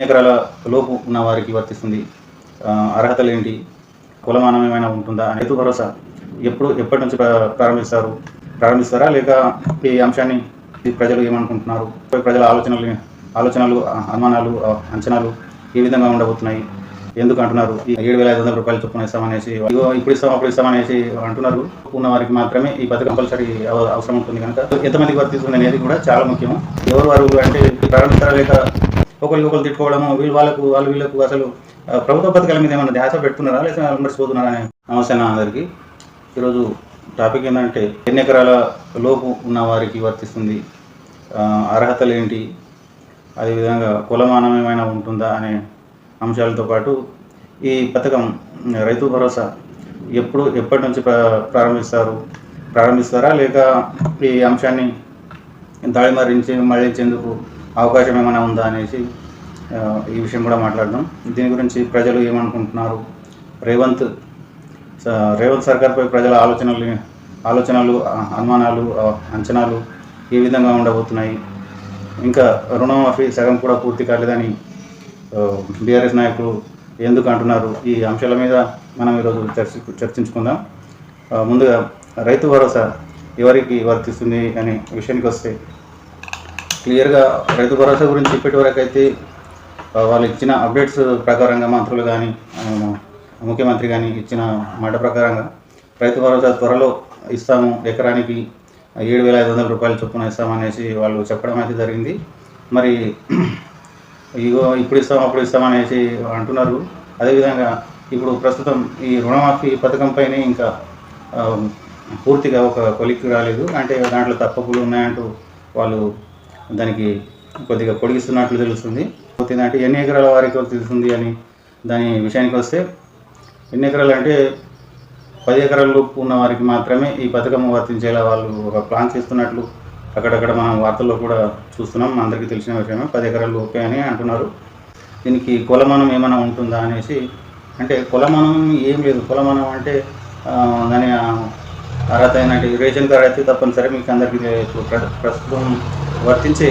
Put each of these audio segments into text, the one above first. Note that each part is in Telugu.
ఎకరాల లోపు ఉన్న వారికి వర్తిస్తుంది. అర్హతలు ఏంటి? కులమానం ఏమైనా ఉంటుందా? రైతు భరోసా ఎప్పుడు ఎప్పటి నుంచి ప్రారంభిస్తారు? ప్రారంభిస్తారా? లేక ఈ అంశాన్ని ప్రజలు ఏమనుకుంటున్నారు? ప్రజల ఆలోచనలు ఆలోచనలు అనుమానాలు అంచనాలు ఏ విధంగా ఉండబోతున్నాయి. ఎందుకు అంటున్నారు ఈ ఏడు వేల ఐదు వందల రూపాయలు చొప్పున ఇస్తామనేసి ఇప్పుడు ఇస్తాం అప్పుడు ఇస్తామనేసి అంటున్నారు. ఉన్న వారికి మాత్రమే ఈ పథకం కంపల్సరీ అవ- అవసరం ఉంటుంది కనుక. ఎంతమందికి వర్తిస్తుంది అనేది కూడా చాలా ముఖ్యం. ఎవరు వారు అంటే ప్రారంభిస్తారా లేక ఒకరికి ఒకరు తిట్టుకోవడము వీళ్ళు వాళ్ళకు వాళ్ళు వీళ్ళకు అసలు ప్రభుత్వ పథకాల మీద ఏమైనా ధ్యాస పెట్టుకున్నారా? లేదా మర్చిపోతున్నారా అనే నమస్తే నా అందరికీ. ఈరోజు టాపిక్ ఏంటంటే ఎన్ని ఎకరాల లోపు ఉన్న వారికి వర్తిస్తుంది? అర్హతలు ఏంటి? అదేవిధంగా కులమానం ఏమైనా ఉంటుందా అనే అంశాలతో పాటు ఈ పథకం రైతు భరోసా ఎప్పుడు ఎప్పటి నుంచి ప్రారంభిస్తారు? ప్రారంభిస్తారా? లేక ఈ అంశాన్ని దాడి మరించి మళ్ళించేందుకు అవకాశం ఏమైనా ఉందా అనేసి ఈ విషయం కూడా మాట్లాడదాం. దీని గురించి ప్రజలు ఏమనుకుంటున్నారు? రేవంత్ స- రేవంత్ సర్కార్పై ప్రజల ఆలోచనలు ఆలోచనలు అనుమానాలు అంచనాలు ఏ విధంగా ఉండబోతున్నాయి? ఇంకా రుణమాఫీ సగం కూడా పూర్తి కాలేదని బీఆర్ఎస్ నాయకులు ఎందుకు అంటున్నారు? ఈ అంశాల మీద మనం ఈరోజు చర్చి చర్చించుకుందాం. ముందుగా రైతు భరోసా ఎవరికి వర్తిస్తుంది అనే విషయానికి వస్తే క్లియర్గా రైతు భరోసా గురించి ఇప్పటి వరకు అయితే వాళ్ళు ఇచ్చిన అప్డేట్స్ ప్రకారంగా మంత్రులు కానీ ముఖ్యమంత్రి కానీ ఇచ్చిన మాట ప్రకారంగా రైతు భరోసా త్వరలో ఇస్తాము ఎకరానికి ఏడు వేల ఐదు వందల రూపాయలు చొప్పున ఇస్తామనేసి వాళ్ళు చెప్పడం అయితే జరిగింది. మరి ఇగో ఇప్పుడు ఇస్తాం అప్పుడు ఇస్తామనేసి అంటున్నారు. అదేవిధంగా ఇప్పుడు ప్రస్తుతం ఈ రుణమాఫీ పథకంపైనే ఇంకా పూర్తిగా ఒక కొలిక్కి రాలేదు. అంటే దాంట్లో తప్పకులు ఉన్నాయంటూ వాళ్ళు దానికి కొద్దిగా పొడిగిస్తున్నట్లు తెలుస్తుంది. అంటే ఎన్ని ఎకరాల వారికి తెలుస్తుంది అని దాని విషయానికి వస్తే ఎన్ని ఎకరాలు అంటే పది ఎకరాల లోపు ఉన్న వారికి మాత్రమే ఈ పథకం వర్తించేలా వాళ్ళు ఒక ప్లాన్ చేస్తున్నట్లు అక్కడక్కడ మనం వార్తల్లో కూడా చూస్తున్నాం. అందరికీ తెలిసిన విషయమే. పది ఎకరాల లోపే అని అంటున్నారు. దీనికి కులమానం ఏమైనా ఉంటుందా అనేసి అంటే కులమానం ఏం లేదు. కులమానం అంటే దాని అర్హత అయినట్టు రేషన్ కార్డు అయితే తప్పనిసరి. మీకు అందరికీ ప్ర- ప్రస్తుతం వర్తించే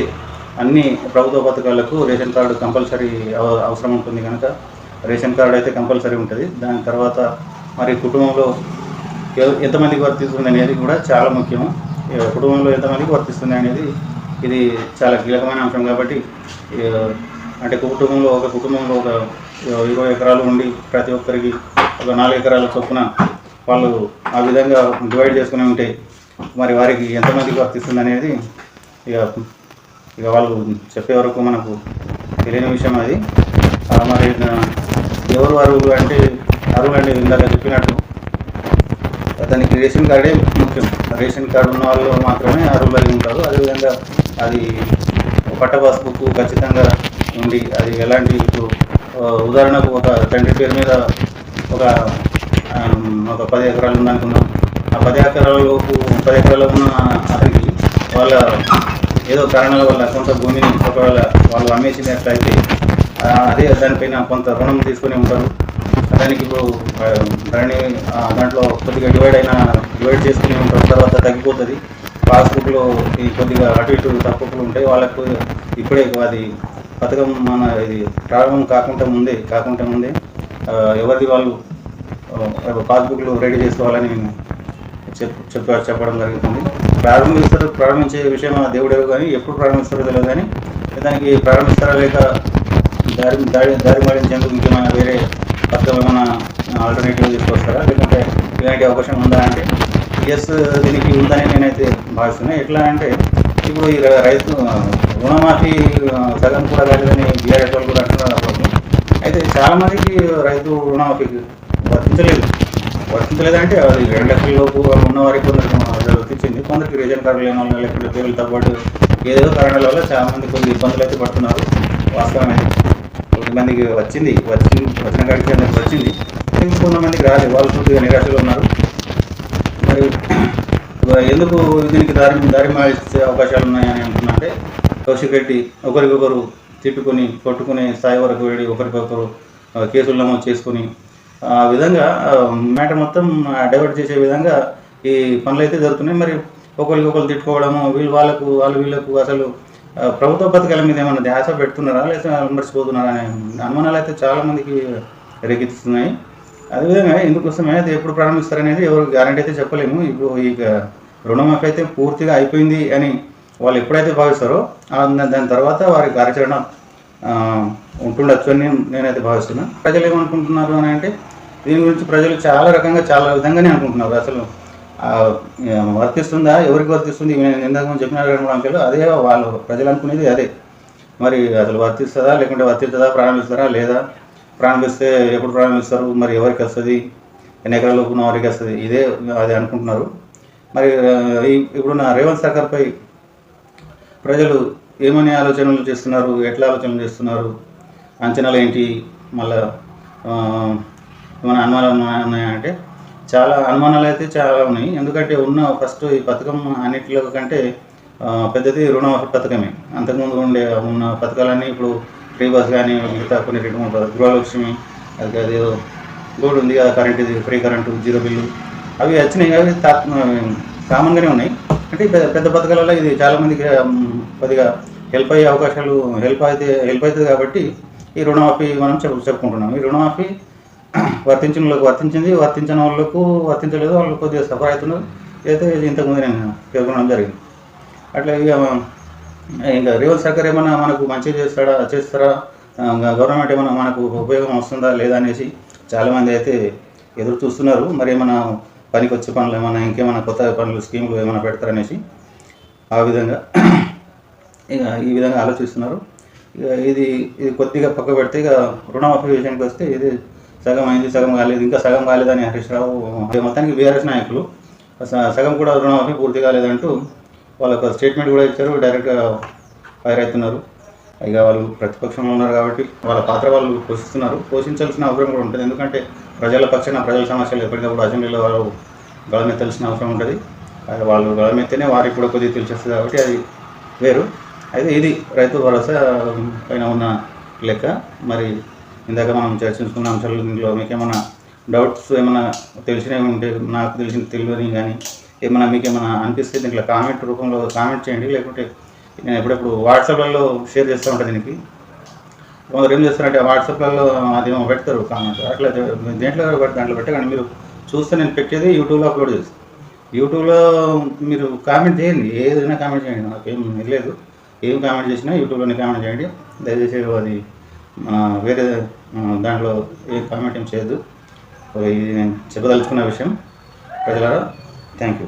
అన్ని ప్రభుత్వ పథకాలకు రేషన్ కార్డు కంపల్సరీ అవ- అవసరం ఉంటుంది కనుక రేషన్ కార్డు అయితే కంపల్సరీ ఉంటుంది. దాని తర్వాత మరి కుటుంబంలో ఎంతమందికి వర్తిస్తుంది అనేది కూడా చాలా ముఖ్యం. కుటుంబంలో ఎంతమందికి వర్తిస్తుంది అనేది ఇది చాలా కీలకమైన అంశం కాబట్టి అంటే కుటుంబంలో ఒక కుటుంబంలో ఒక ఇరవై ఎకరాలు ఉండి ప్రతి ఒక్కరికి ఒక నాలుగు ఎకరాల చొప్పున వాళ్ళు ఆ విధంగా డివైడ్ చేసుకుని ఉంటే మరి వారికి ఎంతమందికి వర్తిస్తుంది అనేది ఇక ఇక వాళ్ళు చెప్పే వరకు మనకు తెలియని విషయం అది. మరి ఎవరు అరువులు అంటే అరువు అంటే ఇందాక చెప్పినట్టు అతనికి రేషన్ కార్డే ముఖ్యం. రేషన్ కార్డు ఉన్న వాళ్ళు మాత్రమే అర్హులు అయి ఉంటారు. అదేవిధంగా అది పట్ట పాస్బుక్ ఖచ్చితంగా ఉండి అది ఎలాంటి ఇప్పుడు ఉదాహరణకు ఒక తండ్రి పేరు మీద ఒక ఒక పది ఎకరాలు ఉందనుకుందాం. ఆ పది ఎకరాలలోపు పది ఎకరాలు ఉన్న అతనికి వాళ్ళ ఏదో కారణాల వల్ల కొంత భూమిని ఒకవేళ వాళ్ళు అమ్మేసినట్లయితే అదే దానిపైన కొంత రుణం తీసుకొని ఉంటారు. దానికి ఇప్పుడు ధరణి దాన్ని దాంట్లో కొద్దిగా డివైడ్ అయిన డివైడ్ చేసుకుని ఉంటారు. తర్వాత తగ్గిపోతుంది. పాస్బుక్లో ఈ కొద్దిగా అటు ఇటు తప్పులు ఉంటాయి వాళ్ళకు ఇప్పుడే అది పథకం మన ఇది ప్రారంభం కాకుండా ముందే కాకుండా ముందే ఎవరిది వాళ్ళు పాస్బుక్లు రెడీ చేసుకోవాలని చెప్ చెప్ప చెప్పడం జరుగుతుంది. ప్రారంభిస్తారు ప్రారంభించే విషయం దేవుడే కానీ ఎప్పుడు ప్రారంభిస్తారో తెలియదు కానీ దానికి ప్రారంభిస్తారా లేక దారి దారి దారి మళ్ళించేందుకు ఇంకేమైనా వేరే పథకం ఏమైనా ఆల్టర్నేటివ్ తీసుకొస్తారా? లేకుంటే ఇలాంటి అవకాశం ఉందా అంటే ఎస్ దీనికి ఉందని నేనైతే భావిస్తున్నాను ఎట్లా అంటే ఇప్పుడు ఈ రైతు రుణమాఫీ సగం కూడా కాలేదని బీఆర్ఎస్ వాళ్ళు కూడా అంటున్నారు. అయితే చాలా మందికి రైతు రుణమాఫీకి వర్తించలేదు. వర్తించలేదంటే అది రెండు లక్షల లోపు ఉన్న వారికి కొందరికి వర్తించింది కొందరికి రేషన్ కార్డు లేని వాళ్ళు లేకపోతే పేర్లు పాటు ఏదో కారణాల వల్ల చాలా మంది కొన్ని ఇబ్బందులు అయితే పడుతున్నారు. వాస్తవమే. కొంతమందికి వచ్చింది. వచ్చింది. వచ్చిన కాడికి అందరికి వచ్చింది. ఇంకా కొంతమందికి రాలేదు. వాళ్ళు పూర్తిగా నిరాశలో ఉన్నారు. మరి ఎందుకు దీనికి దారి దారి మార్చే అవకాశాలు ఉన్నాయని అంటున్నంటే కౌశిక్ రెడ్డి ఒకరికొకరు తిట్టుకొని కొట్టుకునే స్థాయి వరకు వెళ్ళి ఒకరికొకరు కేసులు నమోదు చేసుకొని ఆ విధంగా మ్యాటర్ మొత్తం డైవర్ట్ చేసే విధంగా ఈ పనులు అయితే జరుగుతున్నాయి. మరి ఒకరికి ఒకరు తిట్టుకోవడము వీళ్ళు వాళ్ళకు వాళ్ళు వీళ్ళకు అసలు ప్రభుత్వ పథకాల మీద ఏమైనా ధ్యాస పెడుతున్నారా? లేదా మర్చిపోతున్నారా అనే అనుమానాలు అయితే చాలా మందికి రేకెత్తుతున్నాయి. అదేవిధంగా ఇందుకోసమే అది ఎప్పుడు ప్రారంభిస్తారనేది ఎవరు గ్యారంటీ అయితే చెప్పలేము. ఇప్పుడు ఈ రుణమాఫీ అయితే పూర్తిగా అయిపోయింది అని వాళ్ళు ఎప్పుడైతే భావిస్తారో దాని తర్వాత వారి కార్యాచరణ ఉంటుండొచ్చు అని నేనైతే భావిస్తున్నాను ప్రజలు ఏమనుకుంటున్నారు అని అంటే దీని గురించి ప్రజలు చాలా రకంగా చాలా విధంగానే అనుకుంటున్నారు. అసలు వర్తిస్తుందా? ఎవరికి వర్తిస్తుంది? ఇందాక ముందు చెప్పిన రెండు మూడు అంకెలు అదే వాళ్ళు ప్రజలు అనుకునేది అదే. మరి అసలు వర్తిస్తుందా? లేకుంటే వర్తిస్తుందా ప్రారంభిస్తారా? లేదా? ప్రారంభిస్తే ఎప్పుడు ప్రారంభిస్తారు? మరి ఎవరికి వస్తుంది? ఎన్ని ఎకరాల ఉన్న వారికి వస్తుంది? ఇదే అది అనుకుంటున్నారు. మరి ఇప్పుడు నా ఇప్పుడున్న రేవంత్ సర్కార్పై ప్రజలు ఏమని ఆలోచనలు చేస్తున్నారు? ఎట్లా ఆలోచనలు చేస్తున్నారు? అంచనాలు ఏంటి? మళ్ళీ ఏమైనా అనుమానాలు ఉన్నాయా- ఉన్నాయంటే చాలా అనుమానాలు అయితే చాలా ఉన్నాయి. ఎందుకంటే ఉన్న ఫస్ట్ ఈ పథకం అన్నిటిలో కంటే పెద్దది రుణమాఫీ పథకమే. అంతకుముందు ఉండే ఉన్న పథకాలన్నీ ఇప్పుడు ఫ్రీ బస్ కానీ మిగతా కొన్ని రెండు మూడు గృహలక్ష్మి అది అది గోల్డ్ ఉంది కదా కరెంట్ ఇది ఫ్రీ కరెంటు జీరో బిల్లు. అవి వచ్చినాయి అవి తా- కామన్గానే ఉన్నాయి. అంటే పెద్ద పెద్ద పథకాలలో ఇది చాలామందికి కొద్దిగా హెల్ప్ అయ్యే అవకాశాలు హెల్ప్ అయితే హెల్ప్ అవుతుంది కాబట్టి ఈ రుణమాఫీ మనం చెప్పు చెప్పుకుంటున్నాం. ఈ రుణమాఫీ వర్తించిన వాళ్ళకి వర్తించింది వర్తించిన వాళ్ళకు వర్తించలేదు వాళ్ళు కొద్దిగా సఫర్ అవుతున్నారు. అయితే ఇంతకుముందు నేను పేర్కొనడం జరిగింది. అట్లా ఇక ఇంకా రేవంత్ సర్కార్ ఏమైనా మనకు మంచి చేస్తాడా చేస్తారా? గవర్నమెంట్ ఏమైనా మనకు ఉపయోగం వస్తుందా లేదా అనేసి చాలామంది అయితే ఎదురు చూస్తున్నారు. మరి ఏమైనా పనికి వచ్చే పనులు ఏమైనా ఇంకేమైనా కొత్త పనులు స్కీములు ఏమైనా పెడతారనేసి ఆ విధంగా ఇక ఈ విధంగా ఆలోచిస్తున్నారు. ఇక ఇది ఇది కొద్దిగా పక్క పెడితే ఇక రుణమాఫీ విషయానికి వస్తే ఇది సగం అయింది సగం కాలేదు ఇంకా సగం కాలేదని హరీష్ రావు మొత్తానికి బీఆర్ఎస్ నాయకులు. స- సగం కూడా రుణమాఫీ పూర్తి కాలేదంటూ వాళ్ళకు స్టేట్మెంట్ కూడా ఇచ్చారు డైరెక్ట్గా ఫైర్ అవుతున్నారు. ఇక వాళ్ళు ప్రతిపక్షంలో ఉన్నారు కాబట్టి వాళ్ళ పాత్ర వాళ్ళు పోషిస్తున్నారు. పోషించాల్సిన అవసరం కూడా ఉంటుంది. ఎందుకంటే ప్రజల పక్షాన ప్రజల సమస్యలు ఎప్పటికప్పుడు అసెంబ్లీలో వాళ్ళు గళమెత్తాల్సిన అవసరం ఉంటుంది. వాళ్ళు గళమెత్తేనే వారికి కూడా కొద్దిగా తెలిసేస్తుంది కాబట్టి అది వేరు. అయితే ఇది రైతు భరోసా పైన ఉన్న లెక్క. మరి ఇందాక మనం చర్చించుకున్న అంశాలు దీంట్లో మీకు ఏమైనా డౌట్స్ ఏమైనా తెలిసినవి ఉంటే నాకు తెలిసిన తెలియని కానీ ఏమైనా మీకు ఏమైనా అనిపిస్తే దీంట్లో కామెంట్ రూపంలో కామెంట్ చేయండి. లేకుంటే నేను ఎప్పుడెప్పుడు వాట్సాప్లలో షేర్ చేస్తూ ఉంటాను దీనికి. కొందరు ఏం చేస్తారంటే వాట్సాప్లలో అదేమో పెడతారు కామెంట్ అట్లా దేంట్లో పెడతారు దాంట్లో పెట్టకండి. మీరు చూస్తే నేను పెట్టేది యూట్యూబ్లో అప్లోడ్ చేస్తాను యూట్యూబ్లో మీరు కామెంట్ చేయండి. ఏదైనా కామెంట్ చేయండి. నాకు ఏం లేదు. ఏం కామెంట్ చేసినా యూట్యూబ్లోనే కామెంట్ చేయండి. దయచేసి అది వేరే దాంట్లో ఏ కామెంట్ ఏం చేయొద్దు. ఇది నేను చెప్పదలుచుకున్న విషయం. ప్రజలారా థ్యాంక్ యూ